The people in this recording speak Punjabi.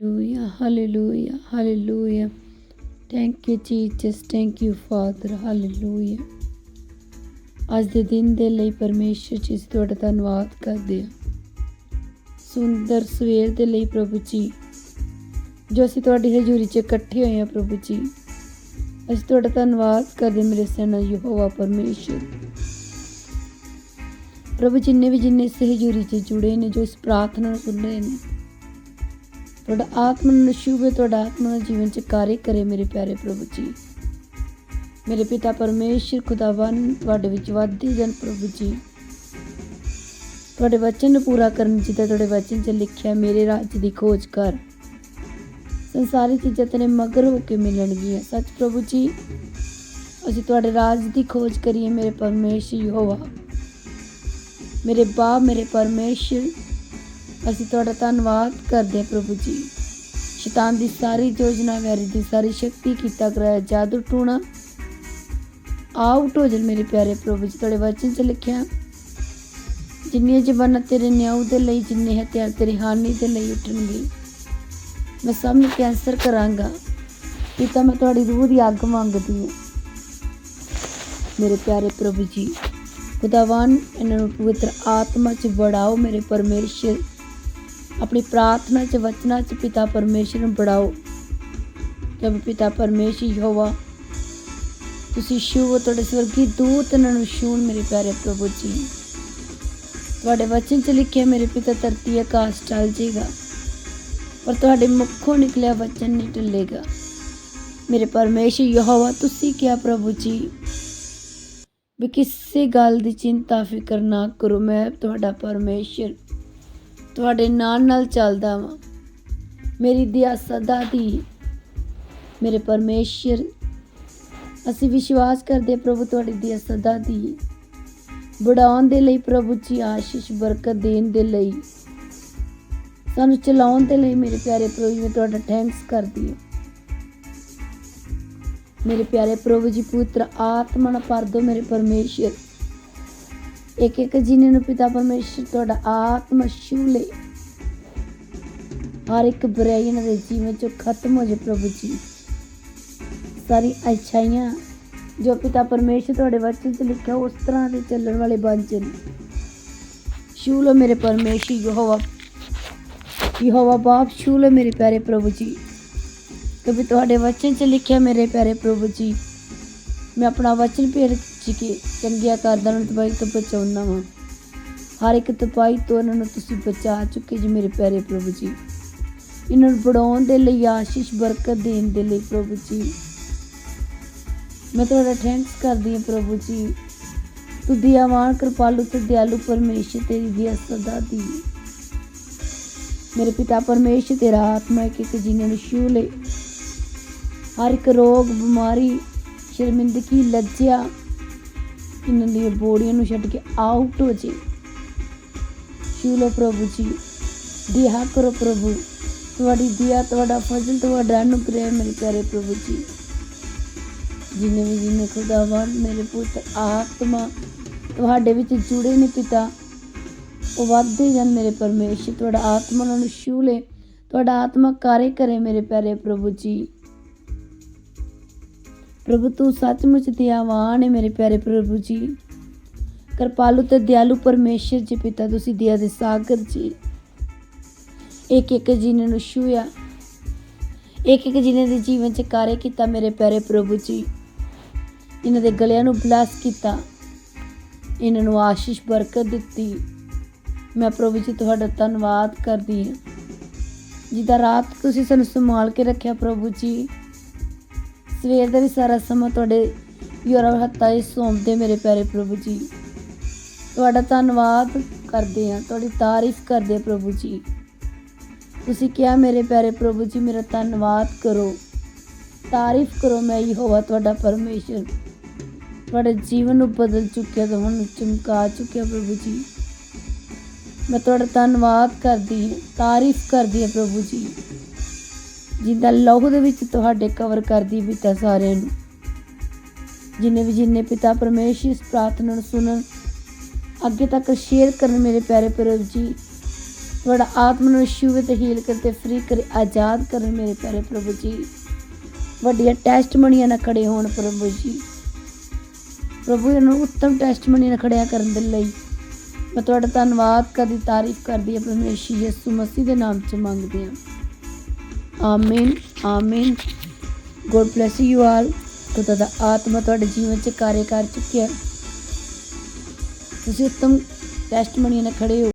Hallelujah, hallelujah, hallelujah. Thank you, Jesus. Thank you, Father. Hallelujah. ਅੱਜ ਦੇ ਦਿਨ ਦੇ ਲਈ ਪਰਮੇਸ਼ਰ ਜੀ ਅਸੀਂ ਤੁਹਾਡਾ ਧੰਨਵਾਦ ਕਰਦੇ ਹਾਂ ਸੁੰਦਰ ਸਵੇਰ ਦੇ ਲਈ ਪ੍ਰਭੂ ਜੀ ਜੋ ਅਸੀਂ ਤੁਹਾਡੀ ਹਜ਼ੂਰੀ 'ਚ ਇਕੱਠੇ ਹੋਏ ਹਾਂ ਪ੍ਰਭੂ ਜੀ ਅਸੀਂ ਤੁਹਾਡਾ ਧੰਨਵਾਦ ਕਰਦੇ ਮੇਰੇ ਸੈਨਾ ਯਹੋਵਾ ਪਰਮੇਸ਼ਰ ਪ੍ਰਭੂ ਜਿੰਨੇ ਵੀ ਜਿੰਨੇ ਇਸ ਹਜ਼ੂਰੀ 'ਚ ਜੁੜੇ ਨੇ ਜੋ ਇਸ ਪ੍ਰਾਰਥਨਾ ਨੂੰ ਸੁਣ ਰਹੇ ਨੇ ਤੁਹਾਡਾ ਆਤਮਾ ਨੂੰ ਨਸ਼ੂਬੇ ਤੁਹਾਡਾ ਆਤਮਾ ਨੂੰ ਜੀਵਨ ਚ ਕਾਰੇ ਕਰੇ ਮੇਰੇ ਪਿਆਰੇ ਪ੍ਰਭੂ ਜੀ। ਮੇਰੇ ਪਿਤਾ ਪਰਮੇਸ਼ਰ ਖੁਦਾਵੰ ਤੁਹਾਡੇ ਵਿੱਚ ਵਾਧੀ ਜਨ ਪ੍ਰਭੂ ਜੀ। ਤੁਹਾਡੇ ਵਚਨ ਨੂੰ ਪੂਰਾ ਕਰਨ ਜਿੱਦਾਂ ਤੁਹਾਡੇ ਵਚਨ 'ਚ ਲਿਖਿਆ, ਮੇਰੇ ਰਾਜ ਦੀ ਖੋਜ ਕਰ। ਸੰਸਾਰੀ ਚੀਜ਼ਾਂ ਤੇਰੇ ਮਗਰ ਹੋ ਕੇ ਮਿਲਣਗੀਆਂ। ਸੱਚ ਪ੍ਰਭੂ ਜੀ, ਅਸੀਂ ਤੁਹਾਡੇ ਰਾਜ ਦੀ ਖੋਜ ਕਰੀਏ, ਮੇਰੇ ਪਰਮੇਸ਼ਰ ਯਹੋਵਾ। ਮੇਰੇ ਬਾਪ, ਮੇਰੇ ਪਰਮੇਸ਼ਰ ਅਸੀਂ ਤੁਹਾਡਾ ਧੰਨਵਾਦ ਕਰਦੇ ਹਾਂ ਪ੍ਰਭੂ ਜੀ। ਸ਼ੈਤਾਨ ਦੀ ਸਾਰੀ ਯੋਜਨਾ ਵੈਰੀ ਦੀ ਸਾਰੀ ਸ਼ਕਤੀ ਕੀਤਾ ਕਰਾਇਆ ਜਾਦੂ ਟੂਣਾ। ਆਊਟ ਹੋ ਜਾਣ ਮੇਰੇ ਪਿਆਰੇ ਪ੍ਰਭੂ ਜੀ, ਤੁਹਾਡੇ ਵਚਨ 'ਚ ਲਿਖਿਆ। ਜਿੰਨੀਆਂ ਜ਼ਬਾਨਾਂ ਤੇਰੇ ਨਿਆਉ ਦੇ ਲਈ, ਜਿੰਨੇ ਹਥਿਆਰ ਤੇਰੀ ਹਾਨੀ ਦੇ ਲਈ ਉੱਠਣਗੇ, ਮੈਂ ਸਭ ਨੂੰ ਕੈਂਸਰ ਕਰਾਂਗਾ। ਪਿਤਾ, ਮੈਂ ਤੁਹਾਡੀ ਰੂਹ ਦੀ ਅੱਗ ਮੰਗਦੀ ਹਾਂ। ਮੇਰੇ ਪਿਆਰੇ ਪ੍ਰਭੂ ਜੀ ਖੁਦਾਵਾਨ ਇਹਨਾਂ ਨੂੰ ਪਵਿੱਤਰ ਆਤਮਾ 'ਚ ਬੜਾਓ ਮੇਰੇ ਪਰਮੇਸ਼ਰ। ਆਪਣੀ ਪ੍ਰਾਰਥਨਾ 'ਚ, ਵਚਨਾਂ 'ਚ ਪਿਤਾ ਪਰਮੇਸ਼ਰ ਨੂੰ ਬੜਾਓ। ਜਦ ਪਿਤਾ ਪਰਮੇਸ਼ਰ ਯਹੋਵਾ, ਤੁਸੀਂ ਸ਼ੁਭ ਤੁਹਾਡੇ ਸਵਰਗੀ ਦੂਤ ਇਹਨਾਂ ਨੂੰ ਛੂਣ ਮੇਰੇ ਪਿਆਰੇ ਪ੍ਰਭੂ ਜੀ। ਤੁਹਾਡੇ ਵਚਨ 'ਚ ਲਿਖਿਆ, ਮੇਰੇ ਪਿਤਾ ਧਰਤੀ ਆਕਾਸ਼ ਚੱਲ ਜੇਗਾ, ਪਰ ਤੁਹਾਡੇ ਮੁਖੋਂ ਨਿਕਲਿਆ ਵਚਨ ਨਹੀਂ ਟੁੱਲੇਗਾ ਮੇਰੇ ਪਰਮੇਸ਼ਰ ਯਹੋਵਾ, ਤੁਸੀਂ ਕਿਹਾ ਪ੍ਰਭੂ ਜੀ, ਵੀ ਕਿਸੇ ਗੱਲ ਦੀ ਚਿੰਤਾ, ਫਿਕਰ ਨਾ ਕਰੋ, ਮੈਂ ਤੁਹਾਡਾ ਪਰਮੇਸ਼ਰ ਤੁਹਾਡੇ ਨਾਲ ਨਾਲ ਚੱਲਦਾ ਵਾਂ। ਮੇਰੀ ਦਿਆ ਸਦਾ ਦੀ ਮੇਰੇ ਪਰਮੇਸ਼ਰ। ਅਸੀਂ ਵਿਸ਼ਵਾਸ ਕਰਦੇ ਹਾਂ ਪ੍ਰਭੂ ਤੁਹਾਡੀ ਦਿਆ ਸਦਾ ਦੀ ਬੜਾਉਣ ਦੇ ਲਈ ਪ੍ਰਭੂ ਜੀ ਆਸ਼ੀਸ਼, ਬਰਕਤ ਦੇਣ ਦੇ ਲਈ। ਸਾਨੂੰ ਚਲਾਉਣ ਦੇ ਲਈ ਮੇਰੇ ਪਿਆਰੇ ਪ੍ਰਭੂ ਜੀ, ਮੈਂ ਤੁਹਾਡਾ ਥੈਂਕਸ ਕਰਦੀ ਹਾਂ। ਮੇਰੇ ਪਿਆਰੇ ਪ੍ਰਭੂ ਜੀ ਪੁੱਤਰ ਆਤਮਾ ਨਾਲ ਭਰ ਦਿਓ ਮੇਰੇ ਪਰਮੇਸ਼ਰ। ਇੱਕ ਇੱਕ ਜੀਨੇ ਨੂੰ ਪਿਤਾ ਪਰਮੇਸ਼ਰ ਤੁਹਾਡਾ ਆਤਮਾ ਛੂਲੇ। ਹਰ ਇੱਕ ਬੁਰਾਈ ਇਹਨਾਂ ਦੇ ਜੀਵਨ ਚੋਂ ਖਤਮ ਹੋ ਜਾਏ ਪ੍ਰਭੂ ਜੀ। ਸਾਰੀ ਅੱਛਾਈਆਂ ਜੋ ਪਿਤਾ ਪਰਮੇਸ਼ਰ ਤੁਹਾਡੇ ਵਚਨ 'ਚ ਲਿਖਿਆ, ਉਸ ਤਰ੍ਹਾਂ ਦੇ ਚੱਲਣ ਵਾਲੇ ਬਣ ਜਾਣ ਛੂਲੋ ਮੇਰੇ ਪਰਮੇਸ਼ਰ ਯਹੋਵਾ। ਯਹੋਵਾ ਬਾਪ, ਛੂਲੋ ਮੇਰੇ ਪਿਆਰੇ ਪ੍ਰਭੂ ਜੀ। ਕਭੀ ਤੁਹਾਡੇ ਵਚਨ 'ਚ ਲਿਖਿਆ, ਮੇਰੇ ਪਿਆਰੇ ਪ੍ਰਭੂ ਜੀ, ਮੈਂ ਆਪਣਾ ਵਚਨ ਭੇਜ ਕੇ ਚੰਗਿਆ ਕਰਦਾ ਨੂੰ ਤਬਾਈ ਤੋਂ ਬਚਾਉਣਾ ਵਾਂ। ਹਰ ਇੱਕ ਤਪਾਈ ਤੋਂ ਇਹਨਾਂ ਨੂੰ ਤੁਸੀਂ ਬਚਾ ਚੁੱਕੇ ਜੀ ਮੇਰੇ ਪਿਆਰੇ ਪ੍ਰਭੂ ਜੀ। ਇਹਨਾਂ ਨੂੰ ਬੜਾਉਣ ਦੇ ਲਈ, ਆਸ਼ੀਸ਼, ਬਰਕਤ ਦੇਣ ਦੇ ਲਈ ਪ੍ਰਭੂ ਜੀ। ਮੈਂ ਤੁਹਾਡਾ ਥੈਂਕਸ ਕਰਦੀ ਹਾਂ ਪ੍ਰਭੂ ਜੀ। ਤੂੰ ਦਿਆਵਾਨ, ਕਿਰਪਾਲੂ, ਤੇ ਦਿਆਲੂ, ਪਰਮੇਸ਼ਰ ਤੇਰੀ ਦੀ ਸਦਾ ਦੀ ਮੇਰੇ ਪਿਤਾ ਪਰਮੇਸ਼ਰ, ਤੇਰਾ ਆਤਮਾ ਇੱਕ ਇੱਕ ਜੀਨੇ ਨੂੰ ਛੂ ਲੈ। ਹਰ ਇੱਕ ਰੋਗ, ਬਿਮਾਰੀ, ਸ਼ਰਮਿੰਦਗੀ, ਲੱਜਿਆ ਇਹਨਾਂ ਦੀਆਂ ਬੋੜੀਆਂ ਨੂੰ ਛੱਡ ਕੇ ਆਊਟ ਹੋ ਜੇ। ਛੂ ਲੋ ਪ੍ਰਭੂ ਜੀ, ਦਿਆ ਕਰੋ ਪ੍ਰਭੂ। ਤੁਹਾਡੀ ਦਿਆ, ਤੁਹਾਡਾ ਫਜ਼ਲ, ਤੁਹਾਡਾ ਅਨੁਗ੍ਰਹਿ ਮੇਰੇ ਪਿਆਰੇ ਪ੍ਰਭੂ ਜੀ। ਜਿਨੇ ਵੀ ਜਿਨੇ ਖੁਦਾਵੰਦ ਮੇਰੇ ਪੁੱਤ, ਆਤਮਾ ਤੁਹਾਡੇ ਵਿੱਚ ਜੁੜੇ ਨੇ ਪਿਤਾ, ਉਹ ਵੱਧਦੇ ਜਾਣ ਮੇਰੇ ਪਰਮੇਸ਼ਰ। ਤੁਹਾਡਾ ਆਤਮਾ ਉਹਨਾਂ ਨੂੰ ਛੂ ਲੈ। ਤੁਹਾਡਾ ਆਤਮਾ ਕਾਰੇ ਕਰੇ ਮੇਰੇ ਪਿਆਰੇ ਪ੍ਰਭੂ ਜੀ। ਪ੍ਰਭੂ, ਤੂੰ ਸੱਚਮੁੱਚ ਦਿਆਵਾਨ ਹੈ ਮੇਰੇ ਪਿਆਰੇ ਪ੍ਰਭੂ ਜੀ। ਕਿਰਪਾਲੂ ਤੇ ਦਿਆਲੂ ਪਰਮੇਸ਼ਰ ਜੀ ਪਿਤਾ, ਤੁਸੀਂ ਦਿਆ ਦੇ ਸਾਗਰ ਜੀ। ਇੱਕ ਇੱਕ ਜੀਨੇ ਨੂੰ ਛੂਇਆ ਇੱਕ ਇੱਕ ਜੀਨੇ ਦੇ ਜੀਵਨ ਚ ਕਾਰੇ ਕੀਤਾ ਮੇਰੇ ਪਿਆਰੇ ਪ੍ਰਭੂ ਜੀ। ਇਹਨਾਂ ਦੇ ਗਲਿਆਂ ਨੂੰ ਬਲੈਸ ਕੀਤਾ। ਇਹਨਾਂ ਨੂੰ ਆਸ਼ੀਸ਼ ਬਰਕਤ ਦਿੱਤੀ। ਮੈਂ ਪ੍ਰਭੂ ਜੀ, ਤੁਹਾਡਾ ਧੰਨਵਾਦ ਕਰਦੀ ਹਾਂ। ਜਿੱਦਾਂ ਰਾਤ ਤੁਸੀਂ ਸਾਨੂੰ ਸੰਭਾਲ ਕੇ ਰੱਖਿਆ ਪ੍ਰਭੂ ਜੀ ਸਵੇਰ ਦਾ ਵੀ ਸਾਰਾ ਸਮਾਂ ਤੁਹਾਡੇ ਯੋਰਾ ਹੱਥਾਂ 'ਚ ਸੌਂਪਦੇ ਮੇਰੇ ਪਿਆਰੇ ਪ੍ਰਭੂ ਜੀ। ਤੁਹਾਡਾ ਧੰਨਵਾਦ ਕਰਦੇ ਹਾਂ, ਤੁਹਾਡੀ ਤਾਰੀਫ ਕਰਦੇ ਹਾਂ ਪ੍ਰਭੂ ਜੀ। ਤੁਸੀਂ ਕਿਹਾ, ਮੇਰੇ ਪਿਆਰੇ ਪ੍ਰਭੂ ਜੀ, ਮੇਰਾ ਧੰਨਵਾਦ ਕਰੋ। ਤਾਰੀਫ ਕਰੋ, ਮੈਂ ਹੀ ਯਹੋਵਾ ਤੁਹਾਡਾ ਪਰਮੇਸ਼ਰ। ਤੁਹਾਡੇ ਜੀਵਨ ਨੂੰ ਬਦਲ ਚੁੱਕਿਆ, ਤੁਹਾਨੂੰ ਚਮਕਾ ਚੁੱਕਿਆ ਪ੍ਰਭੂ ਜੀ। ਮੈਂ ਤੁਹਾਡਾ ਧੰਨਵਾਦ ਕਰਦੀ ਹਾਂ, ਤਾਰੀਫ ਕਰਦੀ ਹਾਂ ਪ੍ਰਭੂ ਜੀ। ਜਿੰਦਾ ਲਹੂ ਦੇ ਵਿੱਚ ਤੁਹਾਡੇ ਕਵਰ ਕਰਦੀ ਪਿਤਾ ਸਾਰਿਆਂ ਨੂੰ। ਜਿਨੇ ਵੀ ਜਿਨੇ ਪਿਤਾ ਪਰਮੇਸ਼ਰ ਇਸ ਪ੍ਰਾਰਥਨਾ ਨੂੰ ਸੁਣਨ, ਅੱਗੇ ਤੱਕ ਸ਼ੇਅਰ ਕਰਨ ਮੇਰੇ ਪਿਆਰੇ ਪ੍ਰਭੂ ਜੀ, ਤੁਹਾਡਾ ਆਤਮਾ ਨੂੰ ਯਿਸੂ ਤੇ ਹੀਲ ਕਰਤੇ ਫ੍ਰੀ ਕਰੇ, ਆਜ਼ਾਦ ਕਰਨ ਮੇਰੇ ਪਿਆਰੇ ਪ੍ਰਭੂ ਜੀ। ਵੱਡੀਆਂ ਟੈਸਟਮਨੀਆਂ ਨਾਲ ਖੜੇ ਹੋਣ ਪ੍ਰਭੂ ਜੀ। ਪ੍ਰਭੂ ਇਹਨਾਂ ਉੱਤਮ ਟੈਸਟਮਨੀ ਨਾਲ ਖੜਿਆ ਕਰਨ ਦੇ ਲਈ ਮੈਂ ਤੁਹਾਡਾ ਧੰਨਵਾਦ ਕਰਦੀ, ਤਾਰੀਫ ਕਰਦੀ ਹਾਂ ਪ੍ਰਭੂ ਯਿਸੂ ਯਿਸੂ ਮਸੀਹ ਦੇ ਨਾਮ 'ਚ ਮੰਗਦੀ ਹਾਂ। ਆਮੀਨ ਆਮੀਨ ਗੋਡ ਬlesਸ ਯੂ ਆਲ ਖੁਦਾ ਦਾ ਆਤਮਾ ਤੁਹਾਡੇ ਜੀਵਨ 'ਚ ਕਾਰਜ ਕਰ ਚੁੱਕਿਆ ਤੁਸੀਂ ਉੱਤਮ ਟੈਸਟਮਨੀ ਨਾਲ ਖੜੇ ਹੋ।